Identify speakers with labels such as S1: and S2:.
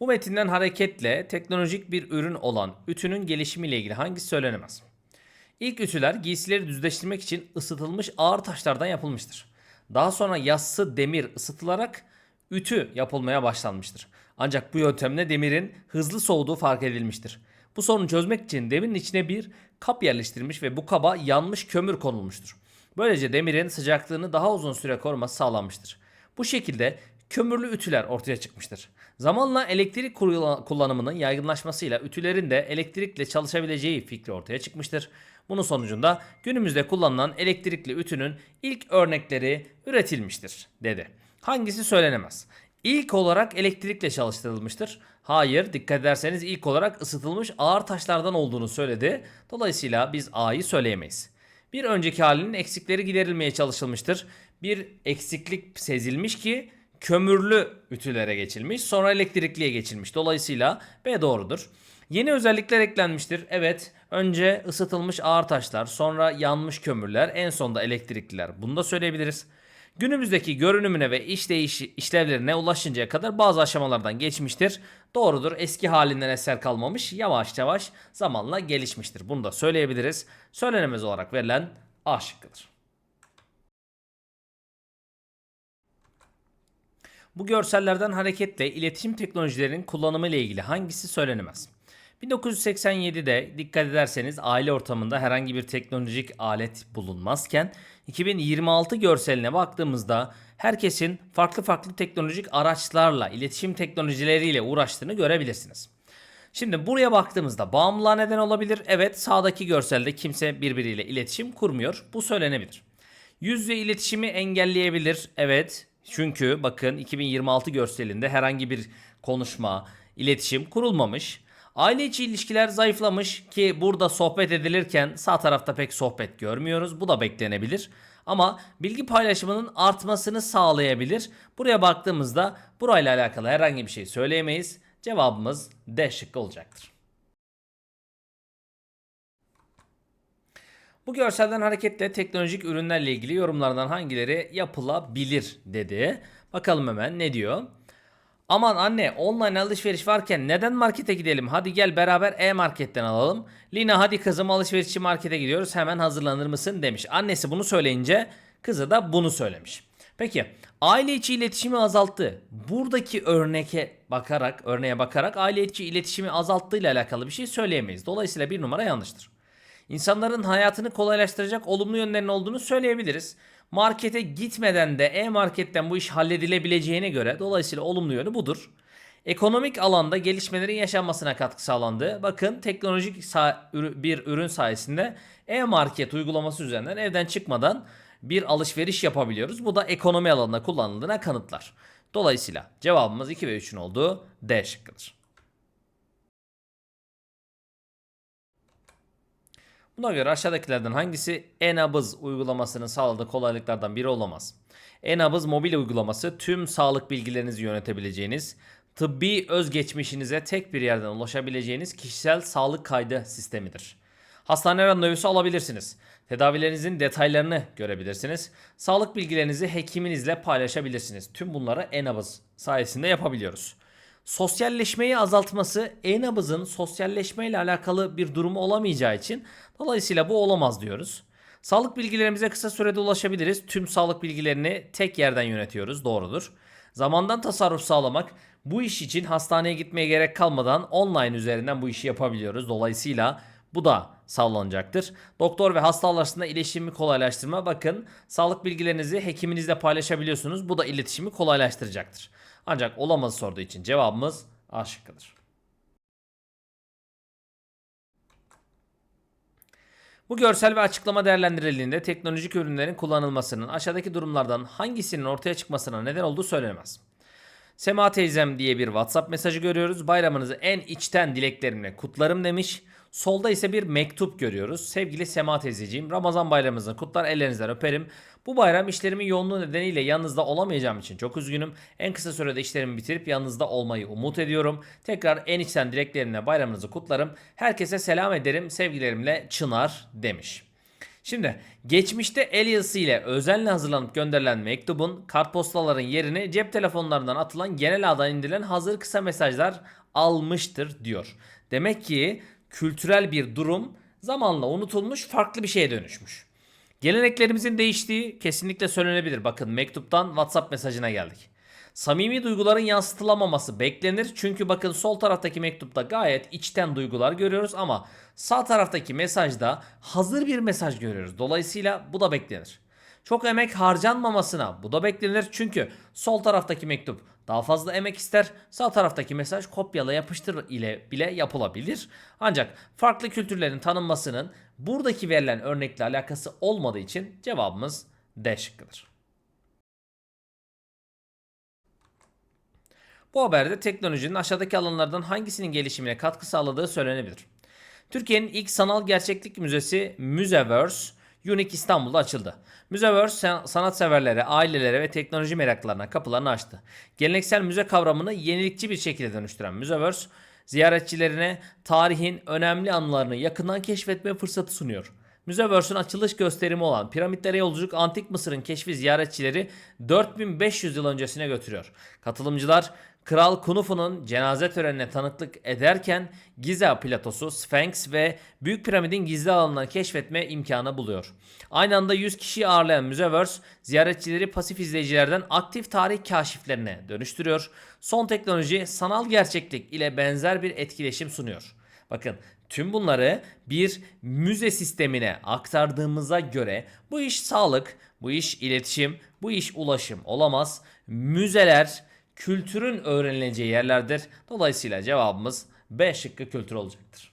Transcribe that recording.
S1: Bu metinden hareketle teknolojik bir ürün olan ütünün gelişimiyle ilgili hangisi söylenemez? İlk ütüler giysileri düzleştirmek için ısıtılmış ağır taşlardan yapılmıştır. Daha sonra yassı demir ısıtılarak ütü yapılmaya başlanmıştır. Ancak bu yöntemle demirin hızlı soğuduğu fark edilmiştir. Bu sorunu çözmek için demirin içine bir kap yerleştirilmiş ve bu kaba yanmış kömür konulmuştur. Böylece demirin sıcaklığını daha uzun süre koruması sağlanmıştır. Bu şekilde kömürlü ütüler ortaya çıkmıştır. Zamanla elektrik kullan- kullanımının yaygınlaşmasıyla ütülerin de elektrikle çalışabileceği fikri ortaya çıkmıştır. Bunun sonucunda günümüzde kullanılan elektrikli ütünün ilk örnekleri üretilmiştir dedi. Hangisi söylenemez? İlk olarak elektrikle çalıştırılmıştır. Hayır, dikkat ederseniz ilk olarak ısıtılmış ağır taşlardan olduğunu söyledi. Dolayısıyla biz A'yı söyleyemeyiz. Bir önceki halinin eksikleri giderilmeye çalışılmıştır. Bir eksiklik sezilmiş ki kömürlü ütülere geçilmiş, sonra elektrikliye geçilmiş. Dolayısıyla B doğrudur. Yeni özellikler eklenmiştir. Evet, önce ısıtılmış ağır taşlar, sonra yanmış kömürler, en sonda elektrikliler. Bunu da söyleyebiliriz. Günümüzdeki görünümüne ve işleyiş işlevlerine ulaşıncaya kadar bazı aşamalardan geçmiştir. Doğrudur. Eski halinden eser kalmamış. Yavaş yavaş zamanla gelişmiştir. Bunu da söyleyebiliriz. Söylenemez olarak verilen A şıkkıdır. Bu görsellerden hareketle iletişim teknolojilerinin kullanımı ile ilgili hangisi söylenemez? 1987'de dikkat ederseniz aile ortamında herhangi bir teknolojik alet bulunmazken 2026 görseline baktığımızda herkesin farklı farklı teknolojik araçlarla, iletişim teknolojileriyle uğraştığını görebilirsiniz. Şimdi buraya baktığımızda bağımlılığa neden olabilir. Evet sağdaki görselde kimse birbiriyle iletişim kurmuyor. Bu söylenebilir. Yüz yüze iletişimi engelleyebilir. Evet. Çünkü bakın 2026 görselinde herhangi bir konuşma, iletişim kurulmamış. Aile içi ilişkiler zayıflamış ki burada sohbet edilirken sağ tarafta pek sohbet görmüyoruz. Bu da beklenebilir. Ama bilgi paylaşımının artmasını sağlayabilir. Buraya baktığımızda burayla alakalı herhangi bir şey söyleyemeyiz. Cevabımız D şıkkı olacaktır. Bu görselden hareketle teknolojik ürünlerle ilgili yorumlardan hangileri yapılabilir dedi. Bakalım hemen ne diyor? Aman anne online alışveriş varken neden markete gidelim? Hadi gel beraber e-marketten alalım. Lina hadi kızım alışverişçi markete gidiyoruz hemen hazırlanır mısın demiş. Annesi bunu söyleyince kızı da bunu söylemiş. Peki aile içi iletişimi azalttı. Buradaki örneke bakarak, örneğe bakarak aile içi iletişimi azalttığıyla alakalı bir şey söyleyemeyiz. Dolayısıyla bir numara yanlıştır. İnsanların hayatını kolaylaştıracak olumlu yönlerinin olduğunu söyleyebiliriz. Markete gitmeden de e-marketten bu iş halledilebileceğine göre dolayısıyla olumlu yönü budur. Ekonomik alanda gelişmelerin yaşanmasına katkı sağlandı. Bakın teknolojik bir ürün sayesinde e-market uygulaması üzerinden evden çıkmadan bir alışveriş yapabiliyoruz. Bu da ekonomi alanında kullanıldığına kanıtlar. Dolayısıyla cevabımız 2 ve 3'ün olduğu D şıkkıdır. Buna göre aşağıdakilerden hangisi e-nabız uygulamasının sağladığı kolaylıklardan biri olamaz? E-nabız mobil uygulaması tüm sağlık bilgilerinizi yönetebileceğiniz, tıbbi özgeçmişinize tek bir yerden ulaşabileceğiniz kişisel sağlık kaydı sistemidir. Hastane randevusu alabilirsiniz. Tedavilerinizin detaylarını görebilirsiniz. Sağlık bilgilerinizi hekiminizle paylaşabilirsiniz. Tüm bunları e-nabız sayesinde yapabiliyoruz. Sosyalleşmeyi azaltması e-nabızın sosyalleşmeyle alakalı bir durumu olamayacağı için dolayısıyla bu olamaz diyoruz. Sağlık bilgilerimize kısa sürede ulaşabiliriz. Tüm sağlık bilgilerini tek yerden yönetiyoruz. Doğrudur. Zamandan tasarruf sağlamak bu iş için hastaneye gitmeye gerek kalmadan online üzerinden bu işi yapabiliyoruz. Dolayısıyla bu da sağlanacaktır. Doktor ve hasta arasında iletişimi kolaylaştırma. Bakın sağlık bilgilerinizi hekiminizle paylaşabiliyorsunuz. Bu da iletişimi kolaylaştıracaktır. Ancak olamaz sorduğu için cevabımız A şıkkıdır. Bu görsel ve açıklama değerlendirildiğinde teknolojik ürünlerin kullanılmasının aşağıdaki durumlardan hangisinin ortaya çıkmasına neden olduğu söylenemez. Sema teyzem diye bir WhatsApp mesajı görüyoruz. Bayramınızı en içten dileklerimle kutlarım demiş. Solda ise bir mektup görüyoruz. Sevgili Sema teyzeciğim Ramazan bayramınızı kutlar ellerinizden öperim. Bu bayram işlerimin yoğunluğu nedeniyle yanınızda olamayacağım için çok üzgünüm. En kısa sürede işlerimi bitirip yanınızda olmayı umut ediyorum. Tekrar en içten dileklerimle bayramınızı kutlarım. Herkese selam ederim. Sevgilerimle Çınar demiş. Şimdi geçmişte el yazısı ile özenle hazırlanıp gönderilen mektubun kartpostaların yerini cep telefonlarından atılan genel ağdan indirilen hazır kısa mesajlar almıştır diyor. Demek ki kültürel bir durum zamanla unutulmuş farklı bir şeye dönüşmüş. Geleneklerimizin değiştiği kesinlikle söylenebilir. Bakın mektuptan WhatsApp mesajına geldik. Samimi duyguların yansıtılamaması beklenir. Çünkü bakın sol taraftaki mektupta gayet içten duygular görüyoruz ama sağ taraftaki mesajda hazır bir mesaj görüyoruz. Dolayısıyla bu da beklenir. Çok emek harcanmamasına bu da beklenir. Çünkü sol taraftaki mektup daha fazla emek ister. Sağ taraftaki mesaj kopyala yapıştır ile bile yapılabilir. Ancak farklı kültürlerin tanınmasının buradaki verilen örnekle alakası olmadığı için cevabımız D şıkkıdır. Bu haberde teknolojinin aşağıdaki alanlardan hangisinin gelişimine katkı sağladığı söylenebilir. Türkiye'nin ilk sanal gerçeklik müzesi Müzeverse Unique İstanbul'da açıldı. Müzeverse san- sanatseverlere, ailelere ve teknoloji meraklılarına kapılarını açtı. Geleneksel müze kavramını yenilikçi bir şekilde dönüştüren Müzeverse, ziyaretçilerine tarihin önemli anılarını yakından keşfetme fırsatı sunuyor. Müzeverse'ün açılış gösterimi olan Piramitlere Yolculuk Antik Mısır'ın keşfi ziyaretçileri 4500 yıl öncesine götürüyor. Katılımcılar Kral Khufu'nun cenaze törenine tanıklık ederken Giza platosu, Sphinx ve Büyük Piramidin gizli alanlarını keşfetme imkanı buluyor. Aynı anda 100 kişiyi ağırlayan Müzeverse ziyaretçileri pasif izleyicilerden aktif tarih kaşiflerine dönüştürüyor. Son teknoloji sanal gerçeklik ile benzer bir etkileşim sunuyor. Bakın tüm bunları bir müze sistemine aktardığımıza göre bu iş sağlık, bu iş iletişim, bu iş ulaşım olamaz. Müzeler kültürün öğrenileceği yerlerdir. Dolayısıyla cevabımız B şıkkı kültür olacaktır.